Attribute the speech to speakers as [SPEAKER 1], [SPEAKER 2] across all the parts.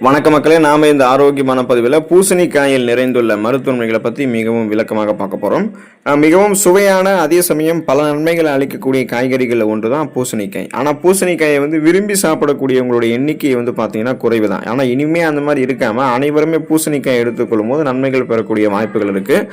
[SPEAKER 1] வணக்க மக்களே நாம இந்த ஆரோக்கியமான பதிவில் பூசணிக்காயில் நிறைந்துள்ள மருத்துவமனைகளை பற்றி மிகவும் விளக்கமாக பார்க்க போகிறோம் மிகவும் சுவையான அதே சமயம் பல நன்மைகளை அளிக்கக்கூடிய காய்கறிகளில் ஒன்று தான் பூசணிக்காய். ஆனால் பூசணிக்காயை வந்து விரும்பி சாப்பிடக்கூடியவங்களுடைய எண்ணிக்கை வந்து பார்த்தீங்கன்னா குறைவு தான் ஆனால் இனிமே அந்த மாதிரி இருக்காமல் அனைவருமே பூசணிக்காய் எடுத்துக்கொள்ளும் போது நன்மைகள் பெறக்கூடிய வாய்ப்புகள் இருக்குது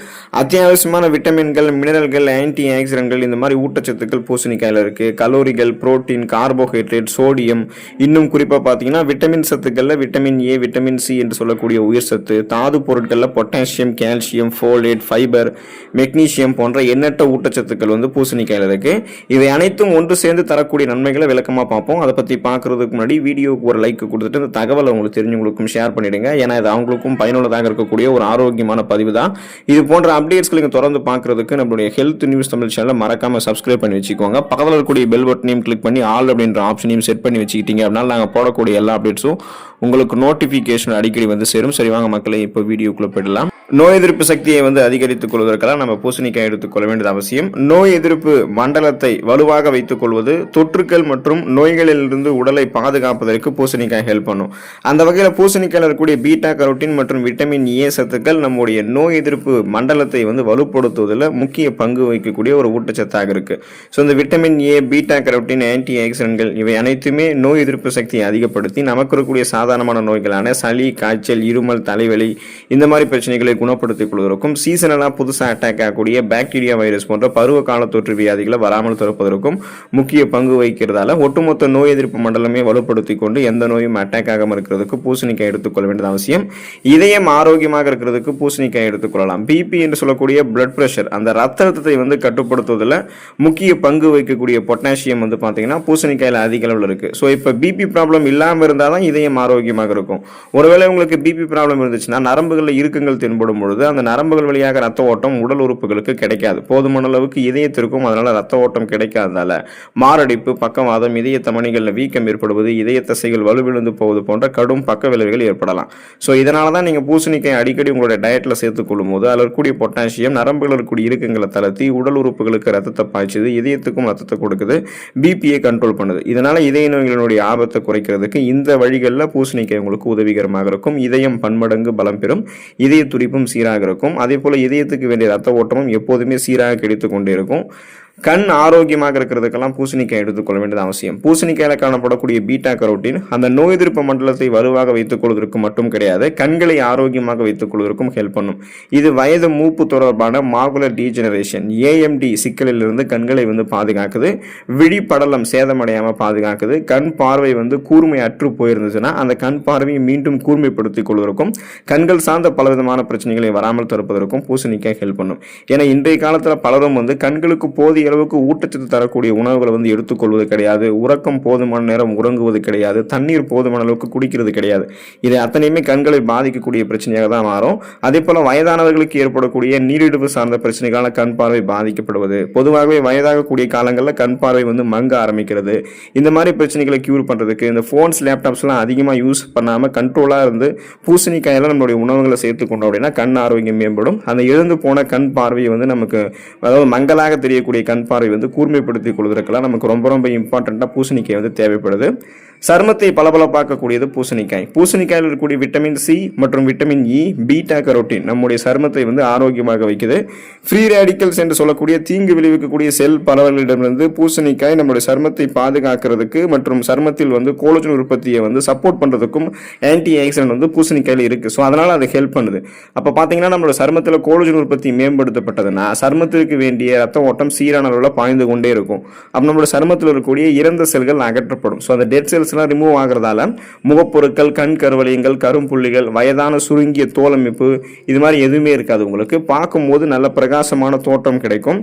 [SPEAKER 1] அத்தியாவசியமான விட்டமின்கள் மினரல்கள் ஆன்டி ஆக்சிடென்ட்கள் இந்த மாதிரி ஊட்டச்சத்துக்கள் பூசணிக்காயில் இருக்குது கலோரிகள் புரோட்டீன் கார்போஹைட்ரேட் சோடியம் இன்னும் குறிப்பாக பார்த்தீங்கன்னா விட்டமின் சத்துக்களில் விட்டமின் ஏ விட்டமின் சி என்று சொல்லக்கூடிய உயிர் சத்து தாது பொருட்களில் potassium calcium folate fibre magnesium magnesium போன்ற எண்ணற்ற ஊட்டச்சத்துக்கள் வந்து பூசணிக்காயில் இருக்கு. இவை அனைத்தும் ஒன்று சேர்ந்து தரக்கூடிய நன்மைகளை விளக்கமாக பார்ப்போம். அதை பற்றி பார்க்குறதுக்கு முன்னாடி வீடியோவுக்கு ஒரு லைக் கொடுத்துட்டு இந்த தகவலை உங்களுக்கு தெரிஞ்சவங்களுக்கும் ஷேர் பண்ணிடுங்க. ஏன்னா இது அவங்களுக்கும் பயனுள்ளதாக இருக்கக்கூடிய ஒரு ஆரோக்கியமான பதிவு தான். இது போன்ற அப்டேட்ஸ்களை நீங்கள் தொடர்ந்து பார்க்குறதுக்கு நம்மளுடைய ஹெல்த் நியூஸ் தமிழ் சேனலை மறக்காமல் சப்ஸ்கிரைப் பண்ணி வச்சுக்கோங்க. பக்கத்தில் இருக்கக்கூடிய பெல் பட்டனையும் கிளிக் பண்ணி ஆல் அப்படின்ற ஆப்ஷனையும் செட் பண்ணி வச்சுக்கிட்டீங்க அப்படின்னா நாங்கள் போடக்கூடிய எல்லா அப்டேட்ஸும் உங்களுக்கு நோட்டிஃபிகேஷன் அடிக்கடி வந்து சேரும். சரி வாங்க மக்களை இப்போ வீடியோக்குள்ளே போயிடலாம். நோய் எதிர்ப்பு சக்தியை வந்து அதிகரித்துக் கொள்வதற்கெல்லாம் நம்ம பூசணிக்காய் எடுத்துக்கொள்ள வேண்டியது அவசியம். நோய் எதிர்ப்பு மண்டலத்தை வலுவாக வைத்துக் கொள்வது தொற்றுக்கள் மற்றும் நோய்களிலிருந்து உடலை பாதுகாப்பதற்கு பூசணிக்காய் ஹெல்ப் பண்ணும். அந்த வகையில் பூசணிக்காயில் இருக்கக்கூடிய பீட்டா கரோட்டின் மற்றும் விட்டமின் ஏ சத்துக்கள் நம்முடைய நோய் எதிர்ப்பு மண்டலத்தை வந்து வலுப்படுத்துவதில் முக்கிய பங்கு வகிக்கக்கூடிய ஒரு ஊட்டச்சத்தாக இருக்கு. ஸோ இந்த vitamin A beta carotene anti ஆக்சிடென்ட்கள் இவை அனைத்துமே நோய் எதிர்ப்பு சக்தியை அதிகப்படுத்தி நமக்கு இருக்கக்கூடிய சாதாரணமான நோய்களான சளி காய்ச்சல் இருமல் தலைவலி இந்த மாதிரி பிரச்சனைகளை குணப்படுத்திக் கொள்வதற்கும் சீசனலாக புதுசாக அட்டாக் ஆகக்கூடிய பாக்டீரியா வைரஸ் போன்ற பருவ கால தொற்று வியாதிகளை வராமல் தடுப்பதற்கும் முக்கிய பங்கு வகிக்கிறதால ஒட்டுமொத்த நோய் எதிர்ப்பு மண்டலமே வலுப்படுத்தி கொண்டு எந்த நோயும் அட்டாக் ஆகாமல் இருக்கிறதுக்கு பூசணிக்காய் எடுத்துக்கொள்ள வேண்டியது அவசியம். இதயம் ஆரோக்கியமாக இருக்கிறதுக்கு பூசணிக்காய் எடுத்துக்கொள்ளலாம் பிபி என்று சொல்லக்கூடிய பிளட் ப்ரெஷர் அந்த ரத்த அழுத்தத்தை வந்து கட்டுப்படுத்துவதில் முக்கிய பங்கு வகிக்கக்கூடிய பொட்டாசியம் வந்து பார்த்தீங்கன்னா பூசணிக்காயில் அதிக அளவில் இருக்குது ஸோ இப்போ பிபி ப்ராப்ளம் இல்லாமல் இருந்தால் தான் இதயம் ஆரோக்கியமாக இருக்கும். ஒருவேளை உங்களுக்கு பிபி ப்ராப்ளம் இருந்துச்சுன்னா நரம்புகளில் இருக்குங்கள் தென்படும். பொழுது அந்த நரம்புகள் வழியாக ரத்த ஓட்டம் உடல் உறுப்புகளுக்கு கிடைக்காது. போதுமான அளவுக்கு இதயத்திற்கும் அதனால் ரத்த ஓட்டம் கிடைக்காததால மாரடைப்பு பக்கவாதம் இதய தமணிகளில் வீக்கம் ஏற்படுவது இதய தசைகள் வலுவிழுந்து போவது போன்ற கடும் பக்க விளைவுகள் ஏற்படலாம். ஸோ இதனால தான் நீங்கள் பூசணிக்காய் அடிக்கடி உங்களுடைய டயட்டில் சேர்த்துக்கொள்ளும் போது அதில் இருக்கக்கூடிய பொட்டாசியம் நரம்புகள் இருக்கக்கூடிய இருக்குங்களை தளர்த்தி உடல் உறுப்புகளுக்கு ரத்தத்தை பாய்ச்சுது இதயத்துக்கும் ரத்தத்தை கொடுக்குது பிபியை கண்ட்ரோல் பண்ணுது. இதனால் இதய நோய்களினுடைய ஆபத்தை குறைக்கிறதுக்கு இந்த வழிகளில் பூசணிக்காய் உங்களுக்கு உதவிகரமாக இருக்கும். இதயம் பன்மடங்கு பலம் பெறும். இதய துடிப்பும் சீராக இருக்கும். அதே போல் இதயத்துக்கு வேண்டிய ரத்த ஓட்டமும் எப்போதுமே சீராக கிடைத்து கொண்டே இருக்கும். கண் ஆரோக்கியமாக இருக்கிறதுக்கெல்லாம் பூசணிக்காய் எடுத்துக்கொள்ள வேண்டியது அவசியம். பூசணிக்காயில் காணப்படக்கூடிய பீட்டா கரோட்டின் அந்த நோய் எதிர்ப்பு மண்டலத்தை வலுவாக வைத்துக் கொள்வதற்கு மட்டும் கிடையாது கண்களை ஆரோக்கியமாக வைத்துக் கொள்வதற்கும் ஹெல்ப் பண்ணும். இது வயது மூப்பு தொடர்பான மாகுலர் டீஜெனரேஷன் ஏஎம்டி சிக்கலிலிருந்து கண்களை வந்து பாதுகாக்குது விழிப்படலம் சேதமடையாமல் பாதுகாக்குது கண் பார்வை வந்து கூர்மை அற்று போயிருந்துச்சுன்னா அந்த கண் பார்வையை மீண்டும் கூர்மைப்படுத்திக் கொள்வதற்கும் கண்கள் சார்ந்த பலவிதமான பிரச்சனைகளை வராமல் தடுப்பதற்கும் பூசணிக்காய் ஹெல்ப் பண்ணும். ஏன்னா இன்றைய காலத்தில் பலரும் வந்து கண்களுக்கு போதிய அளவுக்கு ஊட்டச்சத்து தரக்கூடிய உணவுகளை வந்து எடுத்துக்கொள்வது கிடையாது. உறக்கம் போதுமான நேரம் உறங்குவது கிடையாது. தண்ணீர் போதுமான அளவுக்கு குடிக்கிறது கிடையாது. இது அத்தனையுமே கண்களை பாதிக்கக்கூடிய பிரச்சனையாக தான் மாறும். அதே போல் வயதானவர்களுக்கு ஏற்படக்கூடிய நீரிழிவு சார்ந்த பிரச்சனைகளால் கண் பார்வை பாதிக்கப்படுவது பொதுவாகவே வயதாகக்கூடிய காலங்களில் கண் பார்வை வந்து மங்க ஆரம்பிக்கிறது. இந்த மாதிரி பிரச்சனைகளை கியூர் பண்ணுறதுக்கு இந்த ஃபோன்ஸ் லேப்டாப்ஸ்லாம் அதிகமாக யூஸ் பண்ணாமல் கண்ட்ரோலாக இருந்து பூசணிக்காயெல்லாம் நம்மளுடைய உணவுகளை சேர்த்துக்கொண்டோம் அப்படின்னா கண் ஆரோக்கியம் மேம்படும். அந்த எழுந்து போன கண் பார்வையை வந்து நமக்கு அதாவது மங்கலாக தெரியக்கூடிய கண் பார்வை வந்து கூர்மைப்படுத்திக் கொள்வதற்கெல்லாம் நமக்கு ரொம்ப ரொம்ப இம்பார்ட்டண்ட்டாக பூசணிக்காய் வந்து தேவைப்படுது. சருமத்தை பளபளப்பாக்கக்கூடியது பூசணிக்காய். பூசணிக்காயில் இருக்கக்கூடிய விட்டமின் சி மற்றும் விட்டமின் இ பீட்டா கரோட்டின் நம்முடைய சருமத்தை வந்து ஆரோக்கியமாக வைக்குது. ஃப்ரீ ரேடிக்கல்ஸ் என்று சொல்லக்கூடிய தீங்கு விளைவிக்கக்கூடிய செல் பரவலிடமிருந்து பூசணிக்காய் நம்முடைய சருமத்தை பாதுகாக்கிறதுக்கு மற்றும் சருமத்தில் வந்து கோலஜன் உற்பத்தியை வந்து சப்போர்ட் பண்ணுறதுக்கும் ஆன்டி ஆக்சிடென்ட் வந்து பூசணிக்காயில் இருக்குது ஸோ அதனால் அது ஹெல்ப் பண்ணுது. அப்போ பார்த்தீங்கன்னா நம்மளோட சருமத்தில் கோலஜன் உற்பத்தி மேம்படுத்தப்பட்டதுன்னா சருமத்திற்கு வேண்டிய ரத்த ஓட்டம் சீரான அளவில் பாய்ந்து கொண்டே இருக்கும். அப்போ நம்மளோட சருமத்தில் இருக்கக்கூடிய இறந்த செல்கள் அகற்றப்படும். ஸோ அந்த டெட் செல்ஸ்லாம் ரிமூவ் ஆகிறதால முகப்பொருட்கள் கண் கருவளையங்கள் கரும்புள்ளிகள் வயதான சுருங்கிய தோலமைப்பு இது மாதிரி எதுவுமே இருக்காது உங்களுக்கு. பார்க்கும்போது நல்ல பிரகாசமான தோற்றம் கிடைக்கும்.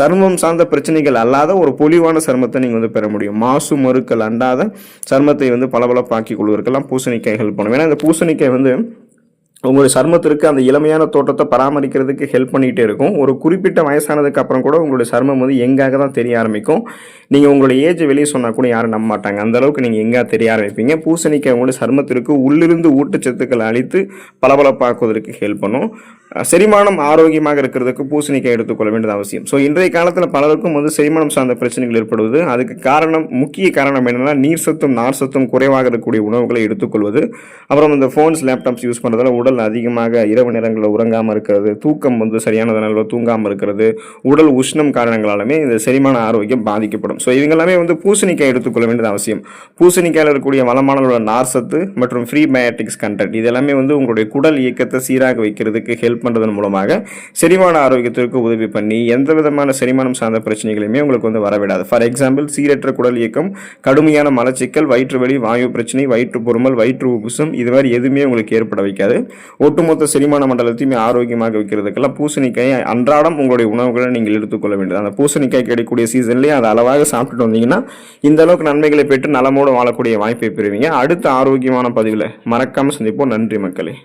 [SPEAKER 1] சருமம் சார்ந்த பிரச்சனைகள் அல்லாத ஒரு பொலிவான சருமத்தை நீங்கள் வந்து பெற முடியும். மாசு மறுக்கள் அண்டாத சருமத்தை வந்து பளபளப்பாக்கி கொள்வதற்கெல்லாம் பூசணிக்காய் ஹெல்ப் பண்ணும் ஏன்னா இந்த பூசணிக்காய் வந்து உங்களுடைய சருமத்திற்கு அந்த இளமையான தோற்றத்தை பராமரிக்கிறதுக்கு ஹெல்ப் பண்ணிகிட்டே இருக்கும். ஒரு குறிப்பிட்ட வயசானதுக்கு அப்புறம் கூட உங்களுடைய சருமம் வந்து எங்காக தான் தெரிய ஆரம்பிக்கும். நீங்கள் உங்களுடைய ஏஜ் வெளியே சொன்னால் கூட யாரும் நம்ப மாட்டாங்க. அந்த அளவுக்கு நீங்கள் எங்கே தெரிய ஆரம்பிப்பீங்க. பூசணிக்காய் உங்களுடைய சருமத்திற்கு உள்ளிருந்து ஊட்டச்சத்துக்களை அழித்து பளபளப்பாக்குவதற்கு ஹெல்ப் பண்ணும். செரிமானம் ஆரோக்கியமாக இருக்கிறதுக்கு பூசணிக்காய் எடுத்துக்கொள்ள வேண்டியது அவசியம். ஸோ இன்றைய காலத்தில் பலருக்கும் வந்து செரிமானம் சார்ந்த பிரச்சனைகள் ஏற்படுவது. அதுக்கு காரணம் முக்கிய காரணம் என்னென்னா நீர் சத்தும் நார் சத்தும் குறைவாக இருக்கக்கூடிய உணவுகளை எடுத்துக்கொள்வது அப்புறம் இந்த ஃபோன்ஸ் லேப்டாப்ஸ் யூஸ் பண்ணுறதால உடல் அதிகமாக இரவு நேரங்களில் உறங்காமல் இருக்கிறது தூக்கம் வந்து சரியான நேரங்களில் தூங்காமல் இருக்கிறது உடல் உஷ்ணம் காரணங்களாலுமே இந்த செரிமான ஆரோக்கியம் பாதிக்கப்படும். ஸோ இவங்க எல்லாமே வந்து பூசணிக்காய் எடுத்துக்கொள்ள வேண்டியது அவசியம். பூசணிக்காயில் இருக்கக்கூடிய வளமான நார்சத்து மற்றும் ஃப்ரீ பயோட்டிக்ஸ் கண்டென்ட் இது எல்லாமே வந்து உங்களுடைய குடல் இயக்கத்தை சீராக வைக்கிறதுக்கு ஹெல்ப் பண்ணுறதன் மூலமாக செரிமான ஆரோக்கியத்திற்கு உதவி பண்ணி எந்த விதமான செரிமானம் சார்ந்த பிரச்சனைகளையுமே உங்களுக்கு வந்து வரவிடாது. ஃபார் எக்ஸாம்பிள் சீரற்ற குடல் இயக்கம் கடுமையான மலச்சிக்கல் வயிற்று வலி வாயு பிரச்சனை வயிற்று பொறுமல் வயிற்று உபுசம் இது மாதிரி எதுவுமே உங்களுக்கு ஏற்பட வைக்காது. ஒட்டுமொத்த செரிமான மண்டலத்தையுமே ஆரோக்கியமாக வைக்கிறதுக்கெல்லாம் பூசணிக்காய் அன்றாடம் உங்களுடைய உணவுகளை நீங்கள் எடுத்துக்கொள்ள வேண்டியது. அந்த பூசணிக்காய் கிடைக்கக்கூடிய சீசன்லேயே அதை அளவாக சாப்பிட்டுட்டு வந்தீங்கன்னா இந்த அளவுக்கு நன்மைகளை பெற்று நலமோடு வாழக்கூடிய வாய்ப்பை பெறுவீங்க. அடுத்த ஆரோக்கியமான பதிவில் மறக்காமல் சந்திப்போம். நன்றி மக்களே.